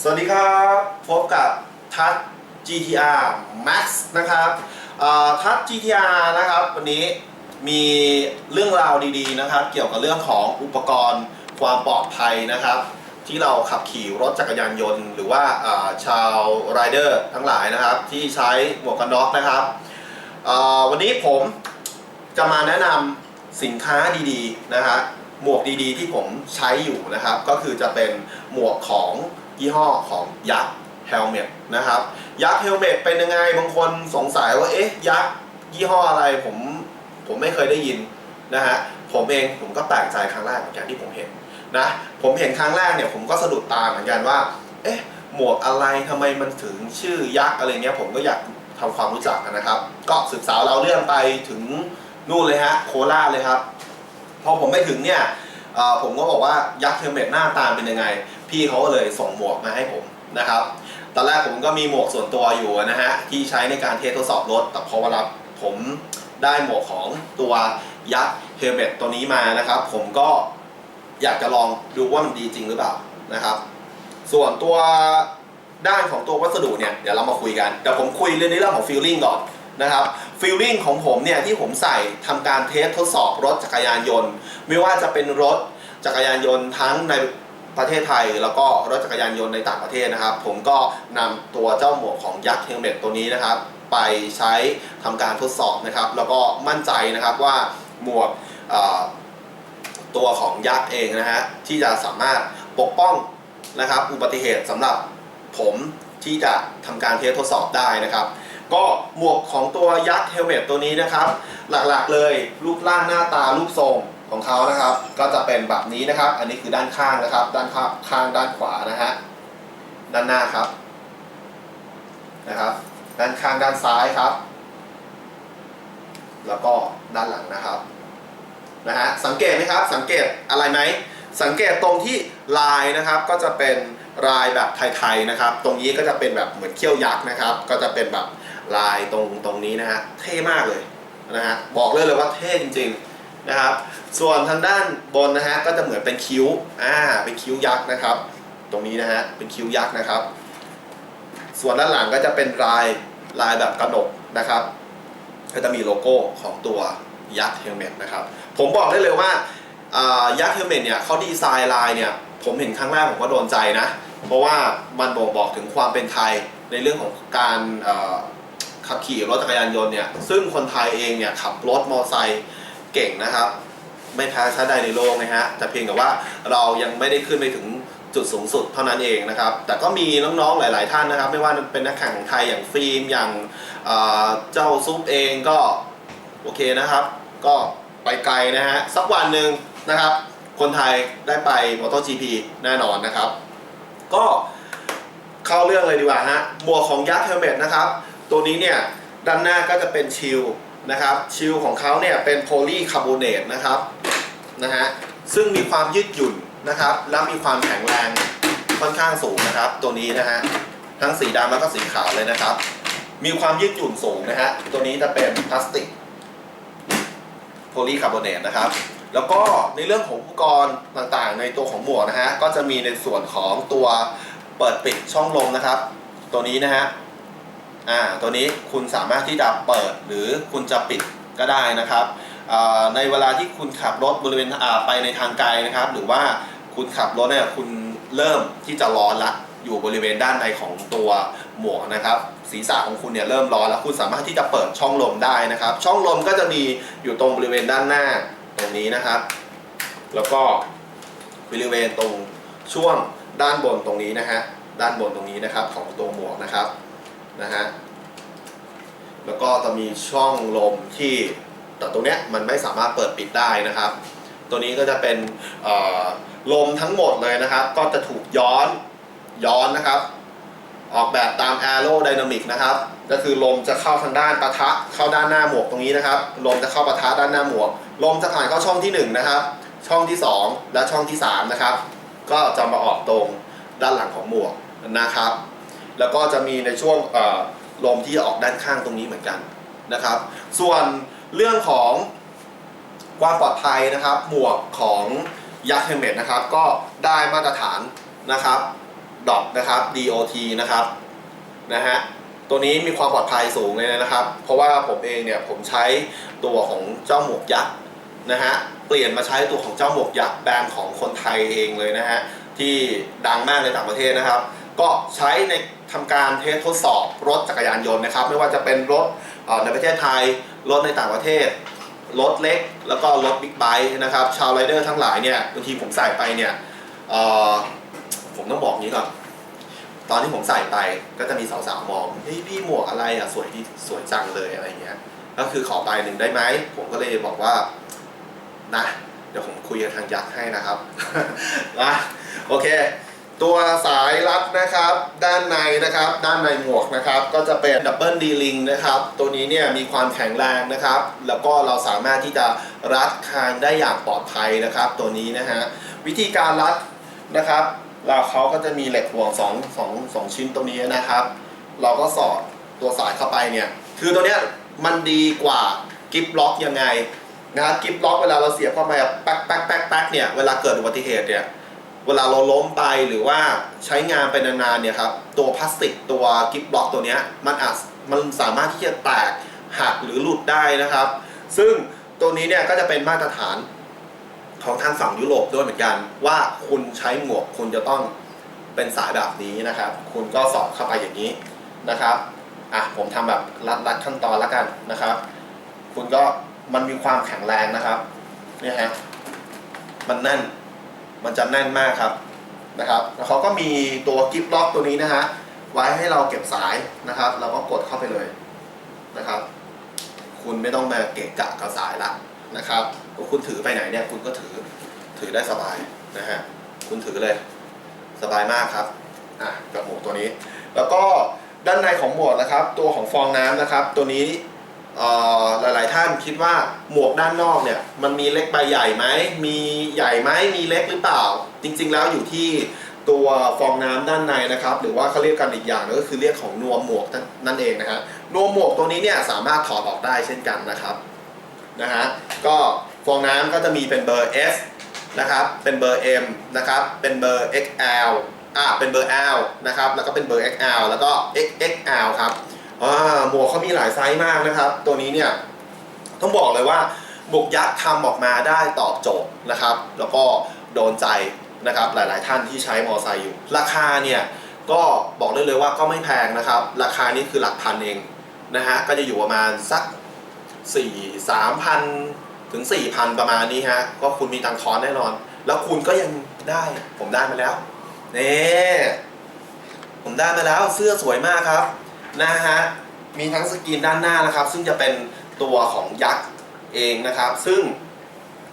สวัสดีครับพบกับทัศ GTR Max นะครับทัศ GTR นะครับวันนี้มีเรื่องราวดีๆนะครับ เกี่ยวกับเรื่องของอุปกรณ์ความปลอดภัยนะครับ ที่เราขับขี่รถจักรยานยนต์ หรือว่าชาวไรเดอร์ทั้งหลายนะครับ ที่ใช้หมวกกันน็อกนะครับวันนี้ผมจะมาแนะนำสินค้าดีๆนะฮะหมวกดีๆ ที่ผมใช้อยู่นะครับ ก็คือจะเป็นหมวกของ ยี่ห้อของยักษ์เฮลเมตนะครับ ยักษ์เฮลเมตเป็นยังไงบางคนสงสัยว่าเอ๊ะยักษ์ยี่ห้ออะไรผมผมไม่เคยได้ยินนะฮะผมเองผมก็แปลกใจครั้งแรกเหมือนกันที่ผมเห็นนะผมเห็นครั้งแรกเนี่ยผมก็สะดุดตาเหมือนกันว่าเอ๊ะหมวกอะไรทำไมมันถึงชื่อยักษ์อะไรเงี้ยผมก็อยากทำความรู้จักกันนะครับ ก็ศึกษาเราเรื่องไปถึงนู่นเลยฮะโคราชเลยครับพอผมไปถึงเนี่ยผมก็บอกว่ายักษ์เฮลเมตหน้าตาเป็นยังไง พี่เขาก็เลยส่งหมวกมาให้ผมนะครับ ตอนแรกผมก็มีหมวกส่วนตัวอยู่นะฮะที่ใช้ในการเทสทดสอบรถ แต่พอเวลาผมได้หมวกของตัวยักษ์เฮลเมตตัวนี้มานะครับ ผมก็อยากจะลองดูว่ามันดีจริงหรือเปล่านะครับ ส่วนตัวด้านของตัววัสดุเนี่ยเดี๋ยวเรามาคุยกันเดี๋ยวผมคุยเรื่องในเรื่องของฟีลลิ่งก่อนนะครับฟีลลิ่งของผมเนี่ยที่ผมใส่ทำการเทสทดสอบรถจักรยานยนต์ ไม่ว่าจะเป็นรถจักรยานยนต์ทั้งใน ประเทศไทยแล้วก็รถจักรยานยนต์ในต่างประเทศนะครับ ผมก็นำตัวเจ้าหมวกของยักษ์เฮลเมตตัวนี้นะครับ ไปใช้ทำการทดสอบนะครับ แล้วก็มั่นใจนะครับว่าหมวกตัวของยักษ์เองนะฮะที่จะสามารถปกป้องนะครับ อุบัติเหตุสำหรับผมที่จะทำการเทสทดสอบได้นะครับก็หมวกของตัวยักษ์เฮลเมตตัวนี้นะครับ หลักๆเลยรูปร่างหน้าตารูปทรง ของเขานะครับ ก็จะเป็นแบบนี้นะครับ อันนี้คือด้านข้างนะครับ ด้านข้างข้างด้านขวานะฮะด้านหน้าครับนะครับ ด้านข้างด้านซ้ายครับ แล้วก็ด้านหลังนะครับนะฮะสังเกตไหมครับ สังเกตอะไรไหมสังเกตตรงที่ลายนะครับก็จะเป็นลายแบบไทยๆนะครับ ตรงนี้ก็จะเป็นแบบเหมือนเขี้ยวยักษ์นะครับ ก็จะเป็นแบบลายตรงตรงนี้นะฮะเท่มากเลยนะฮะบอกเลยเลยว่าเท่จริงๆ นะครับ ส่วนทางด้านบนนะฮะก็จะเหมือนเป็นคิ้วอ่าเป็นคิ้วยักษ์นะครับ ตรงนี้นะฮะเป็นคิ้วยักษ์นะครับ ส่วนด้านหลังก็จะเป็นลายลายแบบกระหนกนะครับ ก็จะมีโลโก้ของตัวยักษ์เฮลเมตนะครับ ผมบอกได้เลยว่าอ่ายักษ์เฮลเมตเนี่ยเขาดีไซน์ลายเนี่ยผมเห็นครั้งแรกผมก็โดนใจนะ เพราะว่ามันบ่งบอกถึงความเป็นไทยในเรื่องของการขับขี่รถจักรยานยนต์เนี่ยซึ่งคนไทยเองเนี่ยขับรถมอเตอร์ไซค์ เก่งนะครับ ไม่แพ้ชาติใดในโลกนะฮะแต่เพียงแต่ว่าเรายังไม่ได้ขึ้นไปถึงจุดสูงสุดเท่านั้นเองนะครับ แต่ก็มีน้องๆหลาย ๆ ท่านนะครับ ไม่ว่าจะเป็นนักแข่งของไทยอย่างฟิล์มอย่างเจ้าซุปเองก็โอเคนะครับ ก็ไปไกลนะฮะสักวันหนึ่งนะครับ คนไทยได้ไป MotoGP แน่นอนนะครับ ก็เข้าเรื่องเลยดีกว่าฮะหมวกของยักษ์เฮลเมตนะครับ ตัวนี้เนี่ยด้านหน้าก็จะเป็นชิล นะครับชิลของเขาเนี่ยเป็นโพลีคาร์บอเนตนะครับนะฮะซึ่งมีความยืดหยุ่นนะครับและมีความแข็งแรงค่อนข้างสูงนะครับ ตัวนี้นะฮะทั้งสีดำแล้วก็สีขาวเลยนะครับ มีความยืดหยุ่นสูงนะฮะตัวนี้จะเป็นพลาสติกโพลีคาร์บอเนตนะครับแล้วก็ในเรื่องของอุปกรณ์ต่างๆ ในตัวของหมวกนะฮะก็จะมีในส่วนของตัวเปิดปิดช่องลมนะครับ ตัวนี้นะฮะ อ่าตัวนี้คุณสามารถที่จะเปิดหรือคุณจะปิดก็ได้นะครับในเวลาที่คุณขับรถบริเวณไปในทางไกลนะครับ หรือว่าคุณขับรถเนี่ยคุณเริ่มที่จะร้อนละอยู่บริเวณด้านในของตัวหมวกนะครับ ศีรษะของคุณเนี่ยเริ่มร้อนแล้วคุณสามารถที่จะเปิดช่องลมได้นะครับ ช่องลมก็จะมีอยู่ตรงบริเวณด้านหน้าตรงนี้นะครับ แล้วก็บริเวณตรงช่วงด้านบนตรงนี้นะฮะด้านบนตรงนี้นะครับของตัวหมวกนะครับ นะฮะแล้วก็จะมีช่องลมที่แต่ตรงเนี้ยมันไม่สามารถเปิดปิดได้นะครับ ตัวนี้ก็จะเป็นลมทั้งหมดเลยนะครับ ก็จะถูกย้อนย้อนนะครับ ออกแบบตาม Aero Dynamic นะครับ ก็คือลมจะเข้าทางด้านปะทะเข้าด้านหน้าหมวกตรงนี้นะครับ ลมจะเข้าปะทะด้านหน้าหมวก ลมจะผ่านเข้าช่องที่ 1 นะครับ ช่องที่ 2 และช่องที่ 3 นะครับ ก็จะมาออกตรงด้านหลังของหมวกนะครับ แล้วก็จะมีในช่วงลมที่จะออกด้านข้างตรงนี้เหมือนกันนะครับ ส่วนเรื่องของความปลอดภัยนะครับ หมวกของยักษ์เฮลเมตนะครับ ก็ได้มาตรฐานนะครับดอทนะครับ DOT นะครับนะฮะตัวนี้มีความปลอดภัยสูงเลยนะครับ เพราะว่าผมเองเนี่ยผมใช้ตัวของเจ้าหมวกยักษ์นะฮะเปลี่ยนมาใช้ตัวของเจ้าหมวกยักษ์แบรนด์ของคนไทยเองเลยนะฮะที่ดังมากในต่างประเทศนะครับ ก็ใช้ในทำการเทสทดสอบรถจักรยานยนต์นะครับ ไม่ว่าจะเป็นรถในประเทศไทย รถในต่างประเทศ รถเล็ก แล้วก็รถบิ๊กไบค์นะครับ ชาวไรเดอร์ทั้งหลายเนี่ยบางทีผมใส่ไปเนี่ยผมต้องบอกงี้ก่อนตอนที่ผมใส่ไปก็จะมีสาวๆมองเฮ้ยพี่หมวกอะไรอะสวยดีสวยจังเลยอะไรเงี้ยก็คือขอไปหนึ่งได้ไหมผมก็เลยบอกว่านะเดี๋ยวผมคุยกับทางยักษ์ให้นะครับนะโอเค ตัวสายรัดนะครับ ด้านในนะครับ ด้านในหมวกนะครับ ก็จะเป็นดับเบิลดีลิงนะครับ ตัวนี้เนี่ยมีความแข็งแรงนะครับ แล้วก็เราสามารถที่จะรัดคางได้อย่างปลอดภัยนะครับ ตัวนี้นะฮะวิธีการรัดนะครับเราเขาก็จะมีเหล็กห่วงสองสองสองชิ้นตรงนี้นะครับ เราก็สอดตัวสายเข้าไปเนี่ย คือตัวเนี้ยมันดีกว่ากิฟล็อกยังไงนะครับกิฟล็อกเวลาเราเสียบเข้าไปแป๊กแป๊กแป๊กแป๊กเนี่ยเวลาเกิดอุบัติเหตุเนี่ย เวลาเราล้มไปหรือว่าใช้งานไปนานๆเนี่ยครับตัวพลาสติกตัวกิฟบล็อกตัวเนี้ยมันอาจมันสามารถที่จะแตกหักหรือหลุดได้นะครับ ซึ่งตัวนี้เนี่ยก็จะเป็นมาตรฐานของทางฝั่งยุโรปด้วยเหมือนกัน ว่าคุณใช้หมวกคุณจะต้องเป็นสายแบบนี้นะครับ คุณก็สอดเข้าไปอย่างนี้นะครับอะผมทำแบบรัดรัดขั้นตอนล้วกันนะครับ คุณก็มันมีความแข็งแรงนะครับเนี่ยฮะมันแน่น มันจะแน่นมากครับนะครับแล้วเขาก็มีตัวกิฟต์ล็อกตัวนี้นะฮะไว้ให้เราเก็บสายนะครับ เราก็กดเข้าไปเลยนะครับ คุณไม่ต้องมาเกะกะกับสายละนะครับคุณถือไปไหนเนี่ยคุณก็ถือถือได้สบายนะฮะคุณถือเลยสบายมากครับอะกับหมวกตัวนี้ แล้วก็ด้านในของหมวกนะครับ ตัวของฟองน้ำนะครับ ตัวนี้ หลาย ๆ ท่านคิดว่าหมวกด้านนอกเนี่ยมันมีเล็กใบใหญ่ไหมมีใหญ่ไหมมีเล็กหรือเปล่า จริง ๆ แล้วอยู่ที่ตัวฟองน้ำด้านในนะครับ หรือว่าเขาเรียกกันอีกอย่างหนึงก็คือเรียกของนวมหมวกนั่นเองนะฮะนวมหมวกตัวนี้เนี่ยสามารถถอดออกได้เช่นกันนะครับนะฮะก็ฟองน้ำก็จะมีเป็นเบอร์ S นะครับเป็นเบอร์ M นะครับเป็นเบอร์ XL อ่าเป็นเบอร์ L นะครับแล้วก็เป็นเบอร์ XL แล้วก็ XXL ครับ อ่าหมวกเขามีหลายไซส์มากนะครับ ตัวนี้เนี่ยต้องบอกเลยว่าหมวกยักษ์ทำออกมาได้ตอบโจทย์นะครับ แล้วก็โดนใจนะครับหลาย ๆ ท่านที่ใช้มอไซค์อยู่ ราคาเนี่ยก็บอกได้เลยว่าก็ไม่แพงนะครับ ราคานี้คือหลักพันเองนะฮะก็จะอยู่ประมาณสัก 4 3พันถึง 4,000 ประมาณนี้ฮะก็คุณมีตังค์ทอนแน่นอน แล้วคุณก็ยังได้ผมได้มาแล้วนี่ผมได้มาแล้วเสื้อสวยมากครับ นะฮะมีทั้งสกรีนด้านหน้านะครับ ซึ่งจะเป็นตัวของยักษ์เองนะครับ ซึ่ง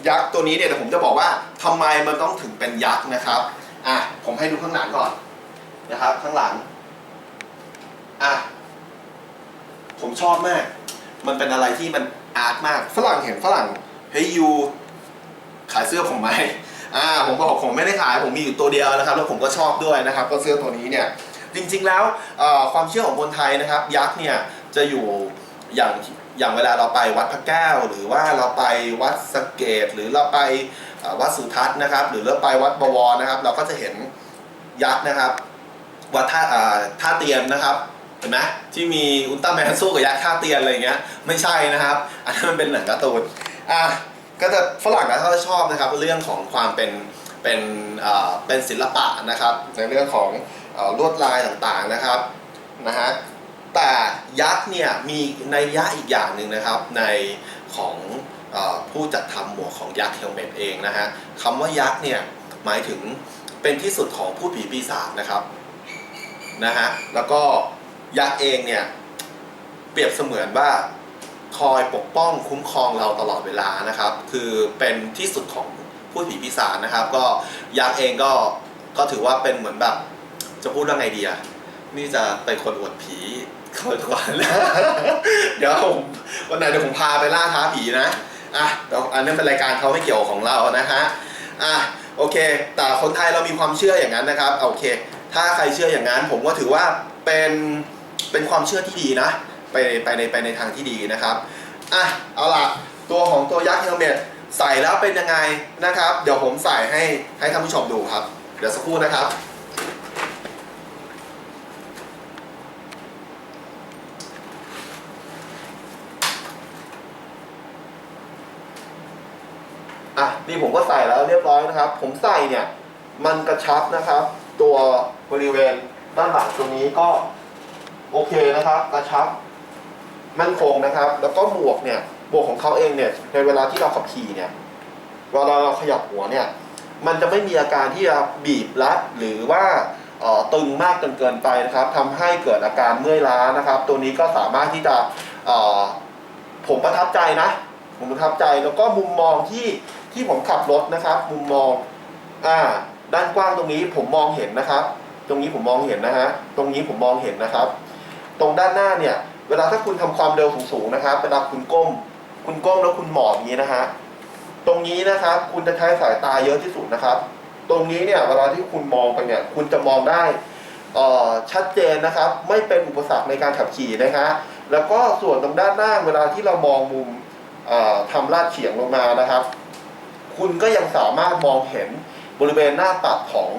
ยักษ์ตัวนี้เนี่ยเดี๋ยวผมจะบอกว่าทำไมมันต้องถึงเป็นยักษ์นะครับอะผมให้ดูข้างหลังก่อนนะครับ ข้างหลังอะผมชอบมาก มันเป็นอะไรที่มันอาร์ตมากฝรั่งเห็นฝรั่งเฮ้ยยูขายเสื้อผมไหมอ่าผมบอกผมไม่ได้ขายผมมีอยู่ตัวเดียวนะครับ แล้วผมก็ชอบด้วยนะครับ ก็เสื้อตัวนี้เนี่ย จริงๆแล้วความเชื่อของคนไทยนะครับ ยักษ์เนี่ยจะอยู่อย่างอย่างเวลาเราไปวัดพระแก้ว หรือว่าเราไปวัดสเกต หรือเราไปวัดสุทัศน์นะครับ หรือเราไปวัดบวรนะครับ เราก็จะเห็นยักษ์นะครับ วัดท่าท่าเตียนนะครับเห็นไหมที่มีอุลตร้าแมนสู้กับยักษ์ท่าเตียนอะไรเงี้ยไม่ใช่นะครับ อันนั้นมันเป็นหนังการ์ตูนอะก็จะฝรั่งนะเขาจะชอบนะครับเรื่องของความเป็นเป็นเป็นศิลปะนะครับในเรื่องของ ลวดลายต่างๆนะครับนะฮะแต่ยักษ์เนี่ยมีในยะอีกอย่างหนึ่งนะครับในของออผู้จัดทำหมวกของยักษ์เฮลเมตเองนะฮะคำว่ายักษ์เนี่ยหมายถึงเป็นที่สุดของผู้ผีปีศาจนะครับนะฮะแล้วก็ยักษ์เองเนี่ยเปรียบเสมือนว่าคอยปกป้องคุ้มครองเราตลอดเวลานะครับ คือเป็นที่สุดของผู้ผีปีศาจนะครับ ก็ยักษ์เองก็ก็ถือว่าเป็นเหมือนแบบ จะพูดว่าไงดีอะนี่จะเป็นคนอวดผีเขาทุกวันนะ เดี๋ยวผมวันไหนเดี๋ยวผมพาไปล่าท้าผีนะอะเดี๋ยวอันนั้นเป็นรายการเขาไม่เกี่ยวของเรานะฮะอะโอเค แต่คนไทยเรามีความเชื่ออย่างนั้นนะครับโอเค ถ้าใครเชื่ออย่างนั้น ผมก็ถือว่าเป็นเป็นความเชื่อที่ดีนะ ไปไปในไปในทางที่ดีนะครับอะเอาล่ะตัวของตัวยักษ์เฮลเมตใส่แล้วเป็นยังไงนะครับ เดี๋ยวผมใส่ให้ให้ท่านผู้ชมดูครับ เดี๋ยวสักครู่นะครับ นี่ผมก็ใส่แล้วเรียบร้อยนะครับ ผมใส่เนี่ยมันกระชับนะครับ ตัวบริเวณด้านหลังตรงนี้ก็โอเคนะครับ กระชับมั่นคงนะครับ แล้วก็หมวกเนี่ยหมวกของเขาเองเนี่ยในเวลาที่เราขับขี่เนี่ยเวลาเราขยับหัวเนี่ยมันจะไม่มีอาการที่จะบีบรัดหรือว่าตึงมากจนเกินไปนะครับทำให้เกิดอาการเมื่อยล้านะครับ ตัวนี้ก็สามารถที่จะผมประทับใจนะ ผมประทับใจแล้วก็มุมมองที่ ที่ผมขับรถนะครับ มุมมองอ่าด้านกว้างตรงนี้ผมมองเห็นนะครับ ตรงนี้ผมมองเห็นนะฮะตรงนี้ผมมองเห็นนะครับ ตรงด้านหน้าเนี่ย เวลาถ้าคุณทำความเร็วสูงๆนะครับเวลาคุณก้ม คุณก้มแล้วคุณหมอบอย่างนี้นะฮะตรงนี้นะครับ คุณจะใช้สายตาเยอะที่สุดนะครับ ตรงนี้เนี่ยเวลาที่คุณมองไปเนี่ยคุณจะมองได้เอ่อชัดเจนนะครับ ไม่เป็นอุปสรรคในการขับขี่นะฮะแล้วก็ส่วนตรงด้านหน้าเวลาที่เรามองมุมเอ่อทำลาดเฉียงลงมานะครับ คุณก็ยังสามารถมองเห็นบริเวณหน้าปัดของ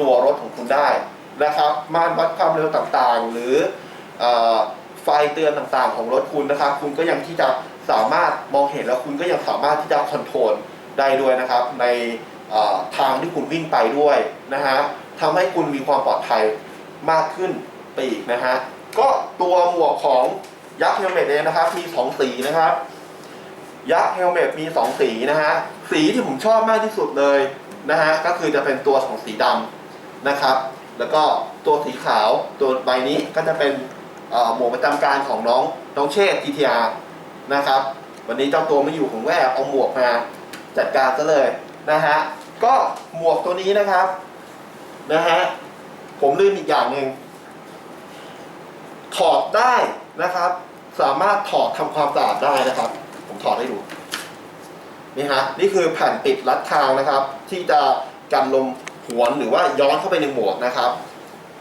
ตัวรถของคุณได้นะครับ ม่านวัดความเร็วต่างๆ หรืออไฟเตือนต่างๆ ของรถคุณนะครับ คุณก็ยังที่จะสามารถมองเห็นแล้วคุณก็ยังสามารถที่จะคอนโทรลได้ด้วยนะครับ ในทางที่คุณวิ่งไปด้วยนะฮะทำให้คุณมีความปลอดภัยมากขึ้นไปอีกนะฮะก็ตัวหมวกของยักษ์เฮลเมตเองนะครับ มีสองสีนะครับ ยักษ์เฮลเมตมีสองสีนะฮะ สีที่ผมชอบมากที่สุดเลยนะฮะ ก็คือจะเป็นตัวของสีดำนะครับ แล้วก็ตัวสีขาวตัวใบนี้ก็จะเป็นหมวกประจำการของน้องน้องเชษ GTR นะครับ วันนี้เจ้าตัวไม่อยู่ผมแวบเอาหมวกมาจัดการซะเลยนะฮะ ก็หมวกตัวนี้นะครับนะฮะ ผมลืมอีกอย่างหนึ่งถอดได้นะครับ สามารถถอดทำความสะอาดได้นะครับ ถอดให้ดูนี่ฮะนี่คือแผ่นปิดรัดคางนะครับ ที่จะกันลมหวนหรือว่าย้อนเข้าไปในหมวกนะครับ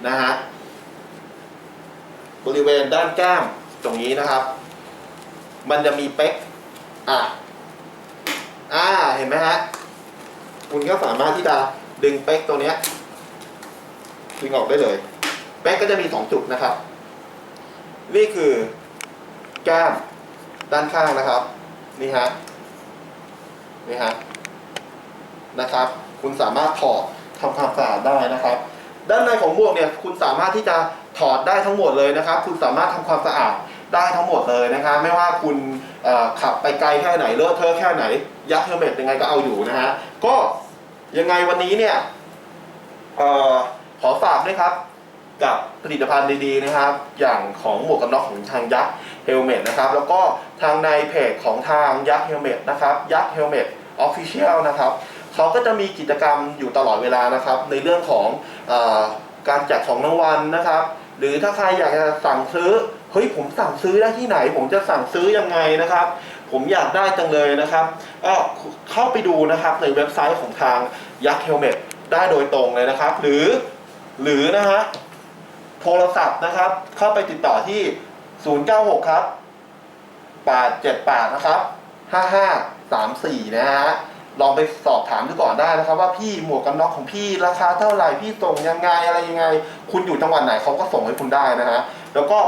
นะฮะบริเวณด้านแก้มตรงนี้นะครับ มันจะมีเป๊กอะอ่าเห็นไหมฮะคุณก็สามารถที่จะดึงเป๊กตัวเนี้ยดึงออกได้เลย เป๊กก็จะมีสองจุดนะครับ นี่คือแก้มด้านข้างนะครับ นี่ฮะนี่ฮะนะครับ คุณสามารถถอดทำความสะอาดได้นะครับ ด้านในของหมวกเนี่ยคุณสามารถที่จะถอดได้ทั้งหมดเลยนะครับ คุณสามารถทำความสะอาดได้ทั้งหมดเลยนะครับ ไม่ว่าคุณขับไปไกลแค่ไหนเลอะเทอะแค่ไหน ยัดเฮลเมตยังไงก็เอาอยู่นะฮะก็ยังไงวันนี้เนี่ยอขอฝากด้วยครับกับผลิตภัณฑ์ดีๆนะครับ อย่างของหมวกกันน็อกของทางยักษ์เฮลเมตนะครับ แล้วก็ ทางในเพจของทางยักษ์เฮลเมตนะครับยักษ์เฮลเมตออฟฟิเชียลนะครับเขาก็จะมีกิจกรรมอยู่ตลอดเวลานะครับ ในเรื่องของออการแจกของรางวัลนะครับ หรือถ้าใครอยากจะสั่งซื้อเฮ้ยผมสั่งซื้อได้ที่ไหน ผมจะสั่งซื้อยังไงนะครับ ผมอยากได้จังเลยนะครับก็เข้าไปดูนะครับในเว็บไซต์ของทางยักษ์เฮลเมตได้โดยตรงเลยนะครับ หรือหรือนะฮะโทรศัพท์นะครับ เข้าไปติดต่อที่ 096 ครับ 878 นะครับ 5534 นะฮะ ลองไปสอบถามดูก่อนได้นะครับว่าพี่หมวกกันน็อกของพี่ราคาเท่าไหร่ พี่ส่งยังไงอะไรยังไง คุณอยู่จังหวัดไหนเขาก็ส่งให้คุณได้นะฮะ แล้วก็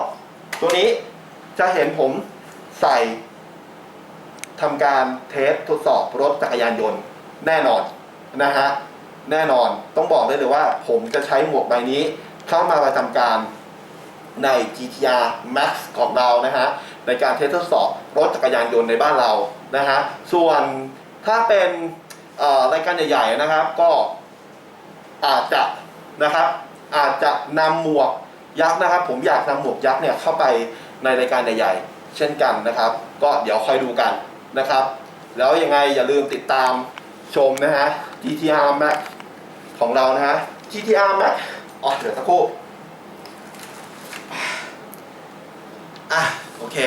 ตัวนี้จะเห็นผมใส่ทำการเทสทดสอบรถจักรยานยนต์แน่นอนนะฮะแน่นอนต้องบอกได้เลยว่า ผมจะใช้หมวกใบนี้เข้ามาประจำการใน GTR Max ของเรานะฮะ ในการเทสทดสอบรถจักรยานยนต์ในบ้านเรานะฮะส่วนถ้าเป็นรายการใหญ่ๆนะครับ ก็อาจจะนะครับ อาจจะนำหมวกยักษ์นะครับ ผมอยากนำหมวกยักษ์เนี่ยเข้าไปในรายการใหญ่ๆเช่นกันนะครับ ก็เดี๋ยวคอยดูกันนะครับ แล้วยังไงอย่าลืมติดตามชมนะฮะ GTR Max ของเรานะฮะ GTR Max อ๋อเดี๋ยวสักครู่อะ โอเค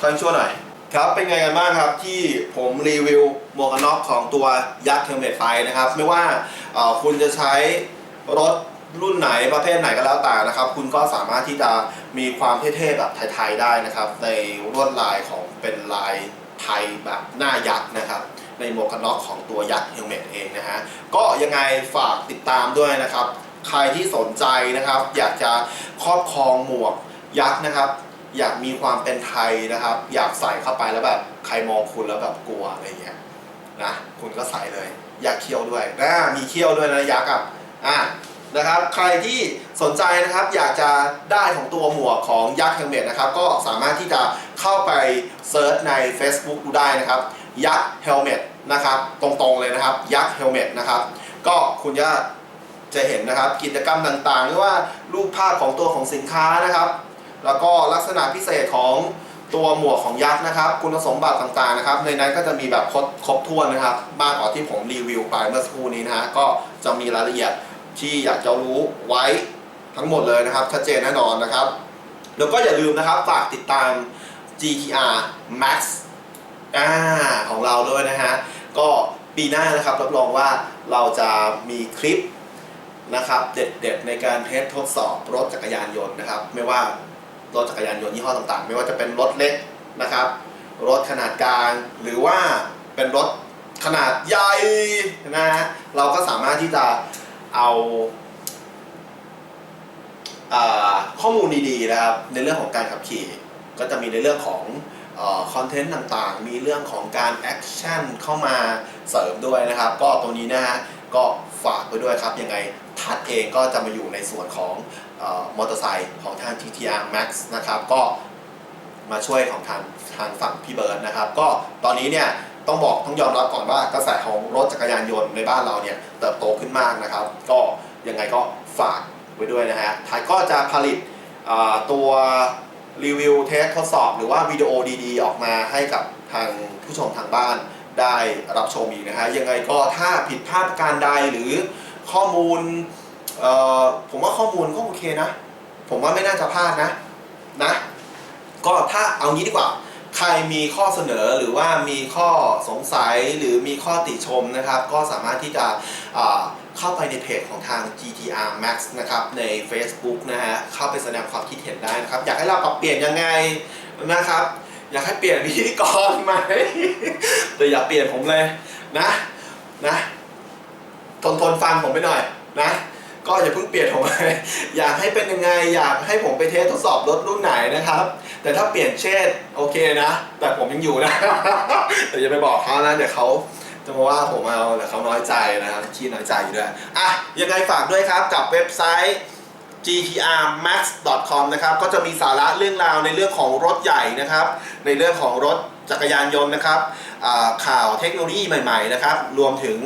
ค่อยช่วยหน่อยครับเป็นไงกันบ้างครับที่ผมรีวิวหมวกกันน็อกของตัวยักษ์เทลเมตไฟนะครับ ไม่ว่าคุณจะใช้รถรุ่นไหนประเภทไหนก็แล้วแต่นะครับ คุณก็สามารถที่จะมีความเท่ๆแบบไทยๆได้นะครับ ในลวดลายของเป็นลายไทยแบบหน้ายักษ์นะครับ ในหมวกกันน็อกของตัวยักษ์เฮลเมตเองนะฮะก็ยังไงฝากติดตามด้วยนะครับ ใครที่สนใจนะครับ อยากจะครอบครองหมวกยักษ์นะครับ อยากมีความเป็นไทยนะครับ อยากใส่เข้าไปแล้วแบบใครมองคุณแล้วแบบกลัวอะไรเงี้ยนะคุณก็ใส่เลย อยักเคี้ยวด้วยนะมีเคี้ยวด้วยนะยักษ์อะอะนะครับ ใครที่สนใจนะครับอยากจะได้ของตัวหมวกของยักษ์เฮลเมตนะครับ ก็สามารถที่จะเข้าไปเซิร์ชใน Facebook ดูได้นะครับ ยักษ์เฮลเมตนะครับ ตรงๆเลยนะครับ ยักษ์เฮลเมตนะครับ ก็คุณจะจะเห็นนะครับกิจกรรมต่างๆหรือว่ารูปภาพของตัวของสินค้านะครับ แล้วก็ลักษณะพิเศษของตัวหมวกของยักษ์นะครับ คุณสมบัติต่างๆนะครับ ในนั้นก็จะมีแบบครบครบถ้วนนะครับ มากกว่าที่ผมรีวิวไปเมื่อสักครู่นี้นะฮะก็จะมีรายละเอียดที่อยากจะรู้ไว้ทั้งหมดเลยนะครับ ชัดเจนแน่นอนนะครับ แล้วก็อย่าลืมนะครับฝากติดตาม GTR Max อ่าของเราด้วยนะฮะก็ปีหน้านะครับรับรองว่าเราจะมีคลิปนะครับ เด็ดๆในการเทสทดสอบรถจักรยานยนต์นะครับ ไม่ว่า รถจักรยานยนต์ยี่ห้อต่างๆ ไม่ว่าจะเป็นรถเล็กนะครับ รถขนาดกลาง หรือว่าเป็นรถขนาดใหญ่นะฮะเราก็สามารถที่จะเอาอาข้อมูลดีๆนะครับ ในเรื่องของการขับขี่ ก็จะมีในเรื่องของคอนเทนต์ต่างๆ มีเรื่องของการแอคชั่นเข้ามาเสริมด้วยนะครับ ก็ตรงนี้นะฮะก็ฝากไปด้วยครับ ยังไงทัดเองก็จะมาอยู่ในส่วนของ มอเตอร์ไซค์ของทาง GTR Max นะครับก็มาช่วยของทางทางฝั่งพี่เบิร์ดนะครับ ก็ตอนนี้เนี่ยต้องบอกต้องยอมรับก่อนว่ากระแสของรถจักรยานยนต์ในบ้านเราเนี่ยเติบโตขึ้นมากนะครับ ก็ยังไงก็ฝากไว้ด้วยนะฮะทายก็จะผลิตตัวรีวิวเทสทดสอบ หรือว่าวิดีโอดีๆ ออกมาให้กับทางผู้ชมทางบ้านได้รับชมอีกนะฮะยังไงก็ถ้าผิดพลาดการใดหรือข้อมูล เอ่อผมว่าข้อมูลก็โอเคนะ ผมว่าไม่น่าจะพลาดนะนะ ก็ถ้าเอางี้ดีกว่า ใครมีข้อเสนอหรือว่ามีข้อสงสัยหรือมีข้อติชมนะครับ ก็สามารถที่จะอ่าเข้าไปในเพจของทาง GTR Max นะครับใน Facebook นะฮะเข้าไปแสดงความคิดเห็นได้นะครับ อยากให้เราปรับเปลี่ยนยังไงนะครับ อยากให้เปลี่ยนพิธีกรไหม แต่อย่าเปลี่ยนผมเลยนะนะทนทนฟังผมไปหน่อยนะ ก็อย่าเพิ่งเปลี่ยนผมเลยอยากให้เป็นยังไงอยากให้ผมไปเทสทดสอบรถรุ่นไหนนะครับ แต่ถ้าเปลี่ยนเช่นโอเคนะ แต่ผมยังอยู่นะแต่อย่าไปบอกเขานะเดี๋ยวเขาจะมาว่าผมเอาเดี๋ยวเขาน้อยใจนะครับขี้น้อยใจอยู่ด้วยอะยังไงฝากด้วยครับกับเว็บไซต์ gtrmax.com นะครับก็จะมีสาระเรื่องราวในเรื่องของรถใหญ่นะครับ ในเรื่องของรถจักรยานยนต์นะครับข่าวเทคโนโลยีใหม่ ๆ นะครับ รวมถึง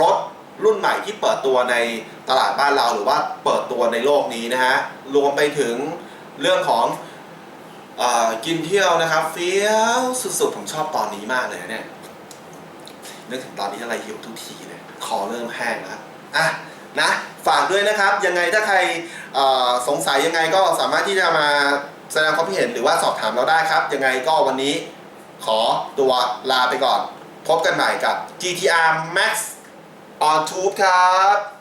รถ รุ่นใหม่ที่เปิดตัวในตลาดบ้านเราหรือว่าเปิดตัวในโลกนี้นะฮะรวมไปถึงเรื่องของอกินเที่ยวนะครับเฟี้ยวสุดๆผมชอบตอนนี้มากเลยเนี่ยนึกถึงตอนนี้อะไรหิวทุกทีเลยคอเริ่มแห้งแล้วอะนะฝากด้วยนะครับยังไงถ้าใครสงสัยยังไงก็สามารถที่จะมาแสดงความคิดเห็นหรือว่าสอบถามเราได้ครับ ยังไงก็วันนี้ขอตัวลาไปก่อน พบกันใหม่กับ GTR Max ออนทูบครับ